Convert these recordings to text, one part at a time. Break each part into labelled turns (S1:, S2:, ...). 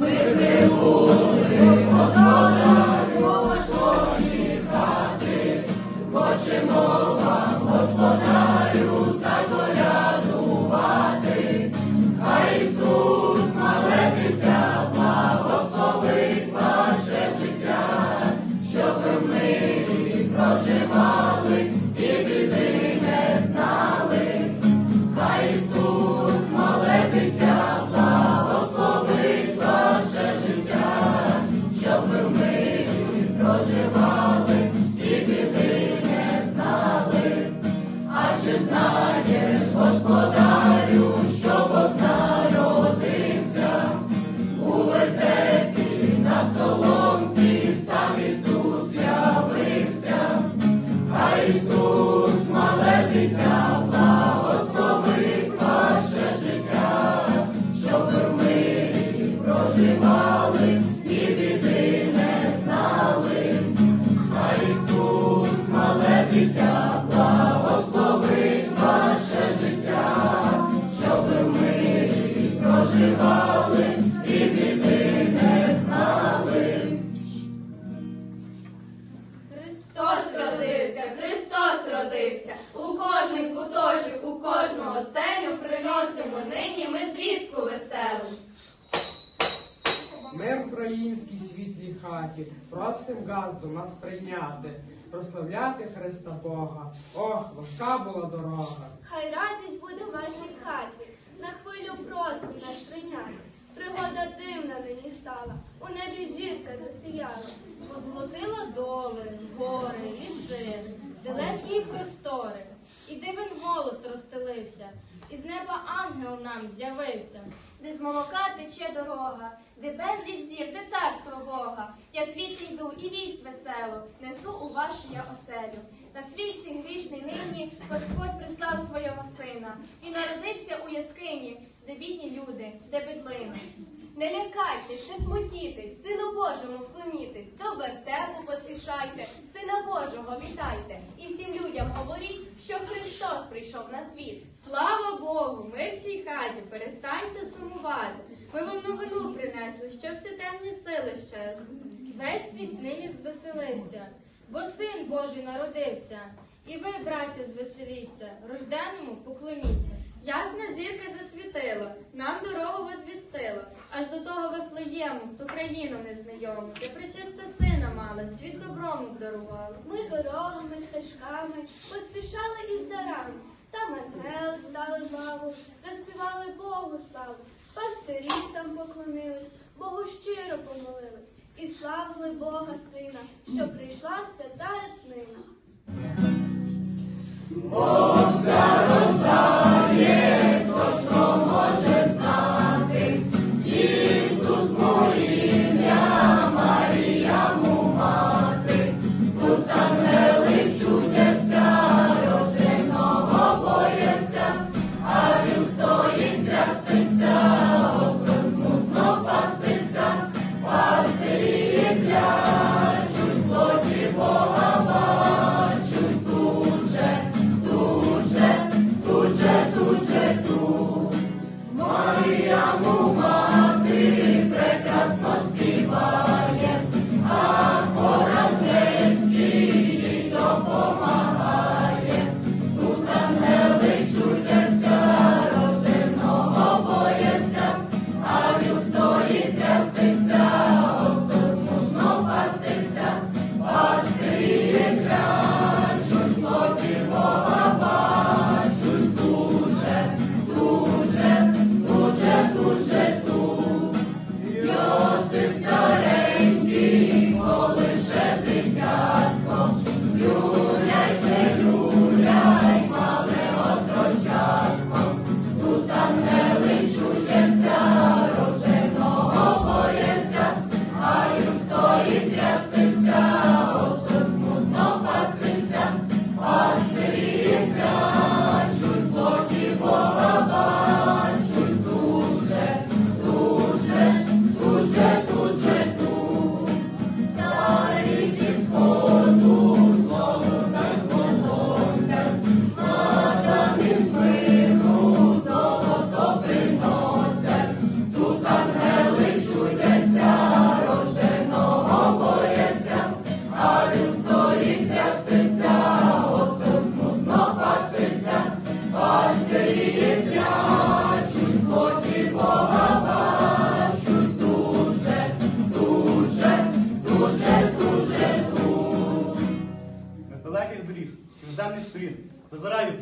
S1: with Христос
S2: хаті просим газ до нас прийняти, прославляти Христа Бога. Ох, важка була дорога.
S3: Хай радість буде в вашій хаті, на хвилю просим нас прийняти. Пригода дивна нині стала, у небі зірка засіяла.
S4: Позолотила доли, гори, ліси, далекі простори. І дивен голос розстелився, і з неба ангел нам з'явився.
S5: Де з молока тече дорога, де безліч зір, де царство Бога. Я звідти йду і вість веселу, несу у вашу я оселю. На світці грішний нині Господь прислав свого сина. Він народився у яскині, де бідні люди, де бедлина.
S1: Не лякайтесь, не смутітесь, Сину Божому вклонітесь, до вертепу поспішайте, Сина Божого вітайте, і всім людям говоріть, що Христос прийшов на світ.
S4: Слава Богу! Ми в цій хаті перестаньте сумувати. Ми вам новину принесли, що всі темні сили щезли. Весь світ нині звеселився, бо син Божий народився. І ви, браття, звеселіться, рожденому поклоніться. Ясна зірка засвітила, нам дорогу возвістила, аж до того Вифлеєму, в ту країну незнайому, де причиста сина мала, світ добром дарувала.
S3: Ми дорогами, стежками поспішали із дарами. Там ангели стали в лаву, заспівали Богу славу. Пастирі там поклонились, Богу щиро помолились і славили Бога Сина, що прийшла свята днина.
S6: Тут ангели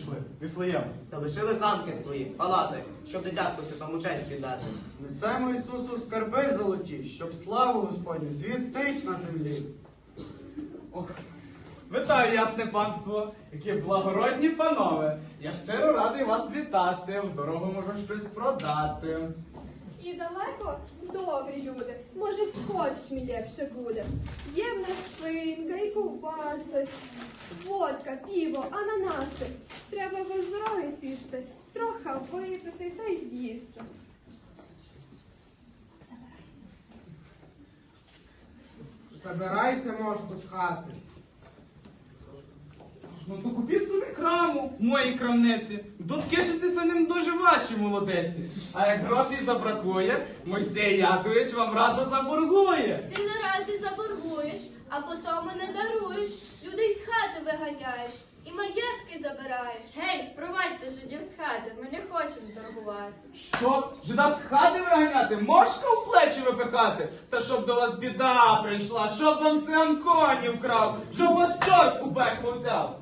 S7: прийшли, Віфлеєм.
S8: Залишили замки свої, палати, щоб дитятку святому честь віддати.
S9: Несемо Ісусу скарби золоті, щоб славу Господню звістить на землі.
S3: Ох, Вітаю, ясне панство, які благородні панове. Я щиро радий вас вітати. В дорогу можу щось продати.
S10: І далеко добрі люди. Може, в Кочмі ліпше буде. Є в нас шинка і ковбаси, водка, піво, ананаси. Треба без дороги сісти, трохи випити та й з'їсти.
S2: Забирайся, мошку, з хати.
S3: Ну то купіть собі краму в моїй крамниці. Тут кишитися ним дуже важче, молодеці. А як грошей забракує, Мойсей Якович вам радо заборгує.
S10: Ти наразі заборгуєш, а потім не даруєш, людей з хати виганяєш і маєтки забираєш.
S4: Гей, провадьте жидів з хати, ми не хочемо торгувати.
S3: Що? Жида з хати виганяти? Мошка в плечі випихати? Та щоб до вас біда прийшла, щоб вам циган коні вкрав, щоб вас чорт у пекло взяв.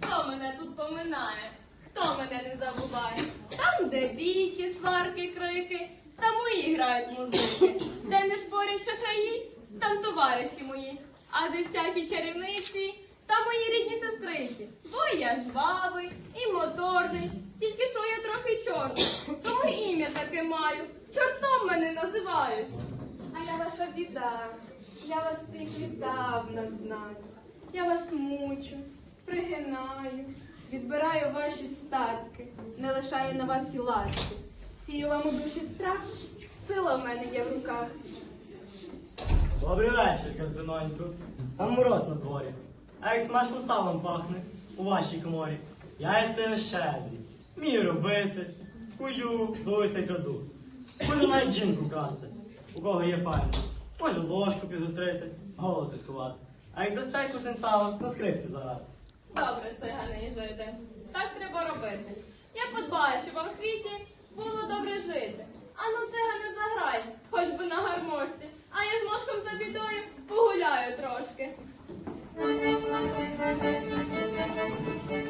S11: Хто мене тут поминає? Хто мене не забуває? Там, де бійки, сварки, крики, там мої грають музики. Де не шпорять шахраї, там товариші мої. А де всякі чарівниці, там мої рідні сестриці. Бо я жвавий і моторний, тільки що я трохи чорний. Тому ім'я таке маю. Чортом мене називають.
S10: А я ваша біда. Я вас всіх віддавна знаю. Я вас мучу, пригинаю, відбираю ваші статки, не лишаю на вас і ласки. Сію вам у душі страх, сила в мене є в руках.
S12: Добрий вечір, Казденонько. Там мороз на дворі. А як смачно салом пахне у вашій коморі. Яйця щедрі. Вмію робити. Кую, дую та краду. Можу навіть жінку красти. У кого є файно. Можу ложку підгострити, голос відховати. А як дасте кусень сала, на скрипці заграти.
S11: Добре, цигани і жити. Так треба робити. Я подбаю, щоб вам в світі було добре жити. Ану, цигани заграй, хоч би на гармошці. А я з мошком та бідою погуляю трошки.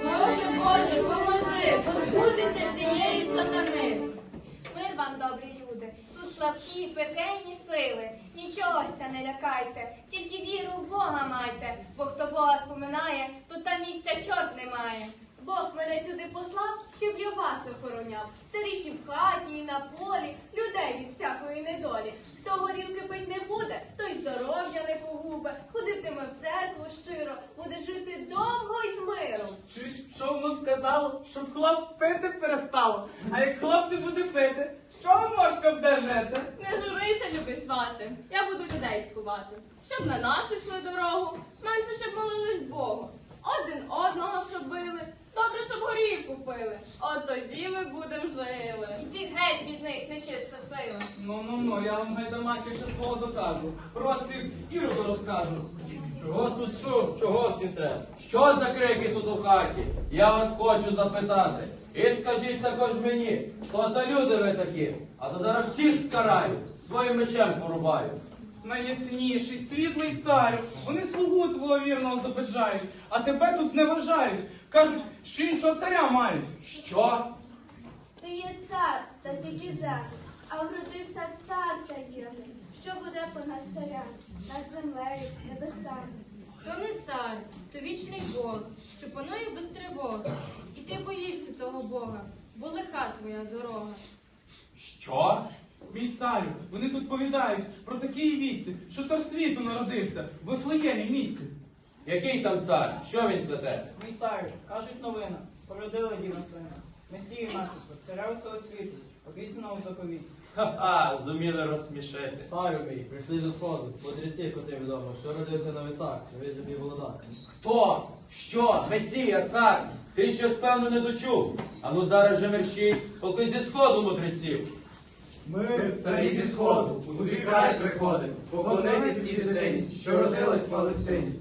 S4: Боже, Боже, поможи, позбутися цієї сатани.
S5: Мир вам, добрі тут слабкі, пекельні сили. Нічого ся не лякайте, тільки віру в Бога майте, бо хто Бога споминає, то там місця чорт немає.
S11: Бог мене сюди послав, щоб я вас охороняв. Старих і в хаті, і на полі, людей від всякої недолі. Хто горілки пить не буде, той здоров'я не погубе. Ходитиме в церкву щиро, буде жити довго й з миром.
S3: Чуєш, що воно сказало? Щоб хлоп пити перестало. А як хлоп не буде пити, що мошка буде жити?
S11: Не журися, любий свати, я буду людей скувати, щоб на нашу йшли дорогу, менше щоб молились Богу. Один одного щоб били, добре, щоб горівку пили. От тоді ми будем жили.
S5: Іди геть від них, нечиста сила.
S3: Ну ну ну, я вам гайдамаки ще свого докажу. Році Іроду розкажу.
S6: Чого тут шум? Чого всім треба? Що за крики тут у хаті? Я вас хочу запитати. І скажіть також мені, хто за люди ви такі? А то зараз всіх скараю, своїм мечем порубаю.
S3: Найясніший, світлий царю, вони слугу твого вірного забеджають, а тебе тут зневажають. Кажуть, що іншого царя мають.
S6: Що?
S10: Ти є цар, та тільки за, а вродився цар та є. Що буде понад царя, над землею, небесами?
S4: То не цар, то вічний Бог, що панує без тривог. І ти боїшся того Бога, бо лиха твоя дорога.
S6: Що?
S3: Мій царю, вони тут повідають про такі вісті, що цар світу народився в Вифлеємі місті.
S6: Який там цар? Що він плете?
S12: Мій царю, кажуть новина, породили діва сина. Месію начебто, царя усього світу, обіцяного заповіт.
S6: Ха-ха, зуміли розсмішити.
S13: Царю мій, прийшли до сходу, мудреці, коти відомо, що родився на вицах, новий собі володар.
S6: Хто? Що? Месія, цар? Ти щось певно не дочув. А ну зараз же мерщій, поки зі сходу мудреців.
S9: Ми, царі зі сходу, у твій край приходимо, поклонитись тій дитині, що родилась в Палестині.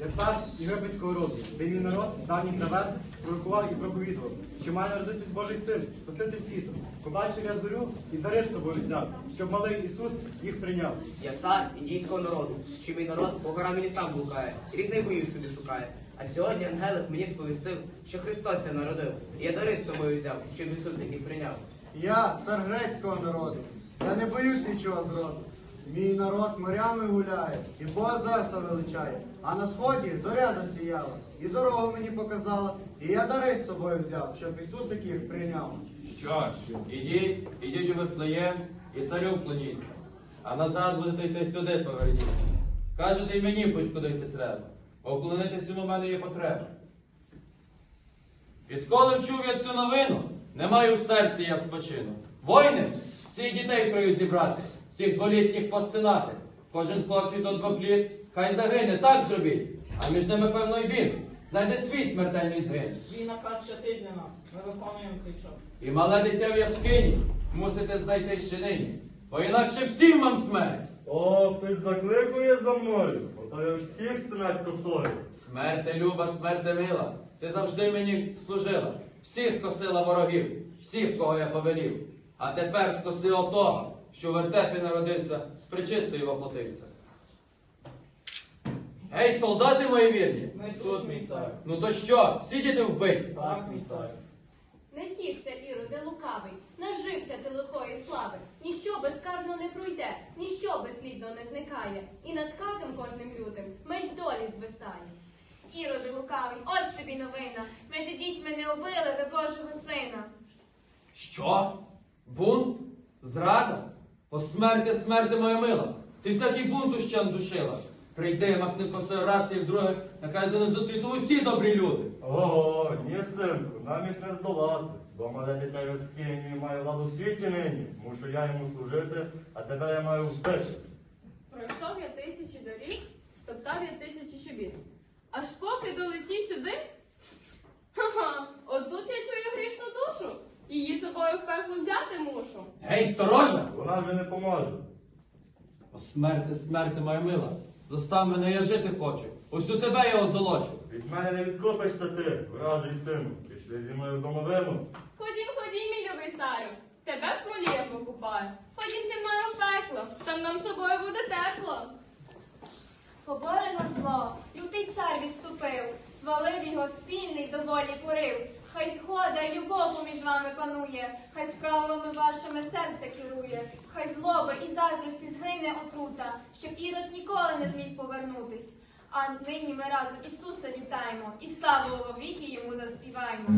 S7: Я цар єгипетського роду, де мій народ з давніх давен пророкував і проповідував, що має народитись Божий син, Спаситель світу. Побачив я зорю і дари з собою взяв, щоб малий Ісус їх прийняв.
S8: Я цар індійського народу, що мій народ по горам і лісам блукає, різних боїв собі шукає. А сьогодні ангелик мені сповістив, що Христос ся народив. І я дари з собою взяв, щоб Ісус який прийняв.
S9: Я цар грецького народу. Я не боюсь нічого зроду. Мій народ морями гуляє, і Бога Зевса величає. А на сході зоря засіяла, і дорогу мені показала, і я дари з собою взяв, щоб Ісус їх прийняв.
S6: Що ж, ідіть, ідіть у Вифлеєм і царю вклоніться. А назад будете йти сюди поверніться. Кажете, і мені будь куди йти треба. Бо вклонитись у мене є потреба. Відколи вчув я цю новину, не маю в серці я спочину. Воїни, всіх дітей краю зібрати, всіх дволітніх постинати. Кожен хлопчик до двох літ, хай загине, так зробіть. А між ними, певно, і він. Знайде свій смертельний згин.
S14: Твій наказ святий для нас. Ми виконуємо цей час.
S6: І мале дитя в яскині мусите знайти ще нині, бо інакше всім вам смерть.
S15: О, хтось закликує за мною, ото я всіх стинать косою.
S6: Смерте люба, смерте мила, ти завжди мені служила, всіх косила ворогів, всіх, кого я повелів. А тепер скоси отого, що в вертепі народився, з причистою воплотився. Гей, солдати мої вірні!
S14: Ми тут, мій цар.
S6: Ну то що, всі діти вбиті?
S14: Так, мій цар.
S1: Не тішся, Іроде лукавий, нажився ти лихої слави. Ніщо безкарно не пройде, ніщо безслідно не зникає. І над катом кожним лютим меч долі звисає.
S5: Іроди лукавий, ось тобі новина. Межі дітьми не убили ви Божого сина.
S6: Що? Бунт? Зрада? О смерти, смерти моя мила. Ти всякий бунт ущен душила. Прийди, макни косою раз і вдруге, нехай за до світу усі добрі люди.
S15: Ого, ні, синку, нам їх не здолати. Бо мале дитя в яскині має владу в світі нині. Мушу я йому служити, а тебе я маю вбити.
S11: Пройшов я тисячі доріг, стоптав я тисячі чобіт. Аж поки долетів сюди. Ха-ха, отут я чую грішну душу. Її собою в пекло взяти мушу.
S6: Гей, сторожа!
S15: Вона вже не поможе.
S6: О смерти, смерти моя мила. Зостав мене, я жити хочу. Ось у тебе я озолочу.
S15: Від мене не відкопишся ти, вражий сину. Пішли зі мною в домовину.
S11: Ходім, ходім, мій любий царю. Тебе в смолі я покупаю. Ходім зі мною в пекло, там нам з собою буде тепло.
S5: Поборене зло, лютий цар відступив, звалив його спільний доволі порив. Хай згода й любов поміж вами панує, хай справами вашими серце керує, хай злоби і заздрості згине отрута, щоб ірод ніколи не зміг повернутись. А нині ми разом Ісуса вітаємо і славу во віки йому заспіваємо.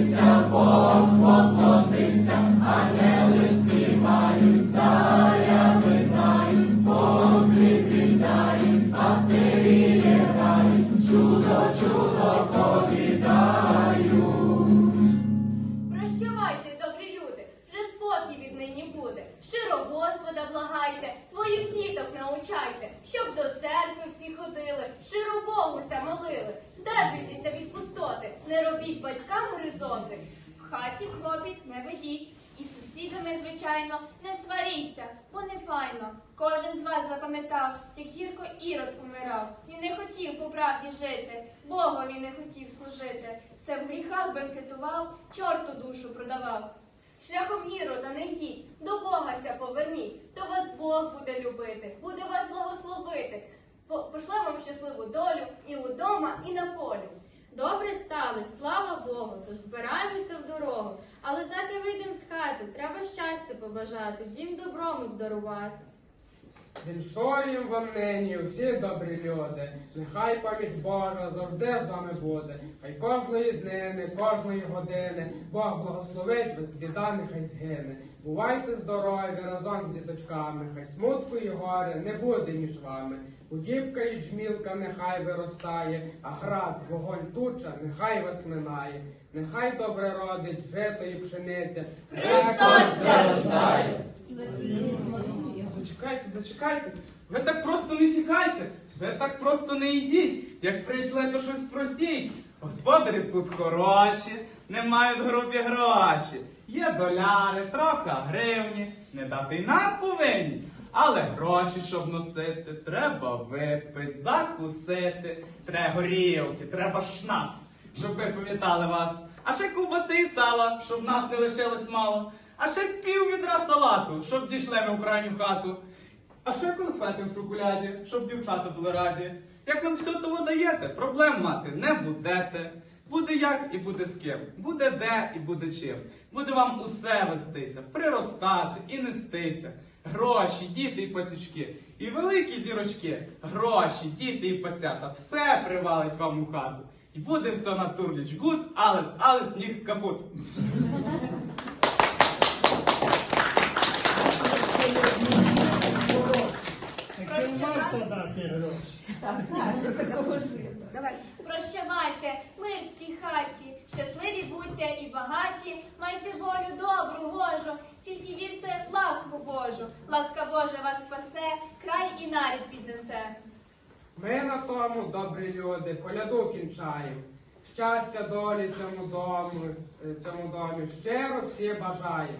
S1: Прощавайте,
S5: хаті клопіт не ведіть, І з сусідами, звичайно, не сваріться, бо не файно. Кожен з вас запам'ятав, як гірко ірод умирав. Він не хотів по правді жити, Богові не хотів служити. Все в гріхах бенкетував, чорту душу продавав.
S1: Шляхом Ірода не йдіть, до Бога ся поверніть, то вас Бог буде любити, буде вас благословити. По- Пошле вам щасливу долю і удома, і на полю.
S4: Добре стали, слава Богу, тож збираємося в дорогу. Але заки вийдем з хати, треба щастя побажати, дім добром обдарувати.
S2: Віншуємо вам нині всі добрі люди. Нехай пам'ять Божа завжди з вами буде. Хай кожної днини, кожної години Бог благословить вас, біда нехай згине. Бувайте здорові разом з діточками, хай смутку і горе не буде між вами. Удівка і джмілка нехай виростає, а град, вогонь туча, нехай вас минає. Нехай добре родить жито і пшениця.
S6: Христос зарождає.
S3: Зачекайте, зачекайте. Ви так просто не тікайте. Ви так просто не йдіть. Як прийшли, то щось просіть. Господарі тут хороші, не мають грубі гроші. Є доляри, трохи гривні, не дати й нам повинні. Але гроші, щоб носити, треба випити, закусити, треба горілки, треба шнапс, щоб ви пам'ятали вас. А ще ковбаси і сала, щоб нас не лишилось мало. А ще пів відра салату, щоб дійшли ми в крайню хату. А ще конфети в шоколаді, щоб дівчата були раді. Як нам все того даєте, проблем мати не будете. Буде як і буде з ким, буде де і буде чим. Буде вам усе вестися, приростати і нестися. Гроші, діти і пацючки, і великі зірочки, гроші, діти і пацята, все привалить вам у хату. І буде все на турліч гуд, алес, алес, ніхт капут.
S5: Прощавайте, мир в цій хаті, щасливі будьте і багаті, майте волю добру, Божу, тільки вірте в ласку Божу. Ласка Божа вас спасе, край і нарід піднесе.
S2: Ми на тому, добрі люди, коляду кінчаємо. Щастя долі цьому дому, цьому домі щиро всі бажаємо.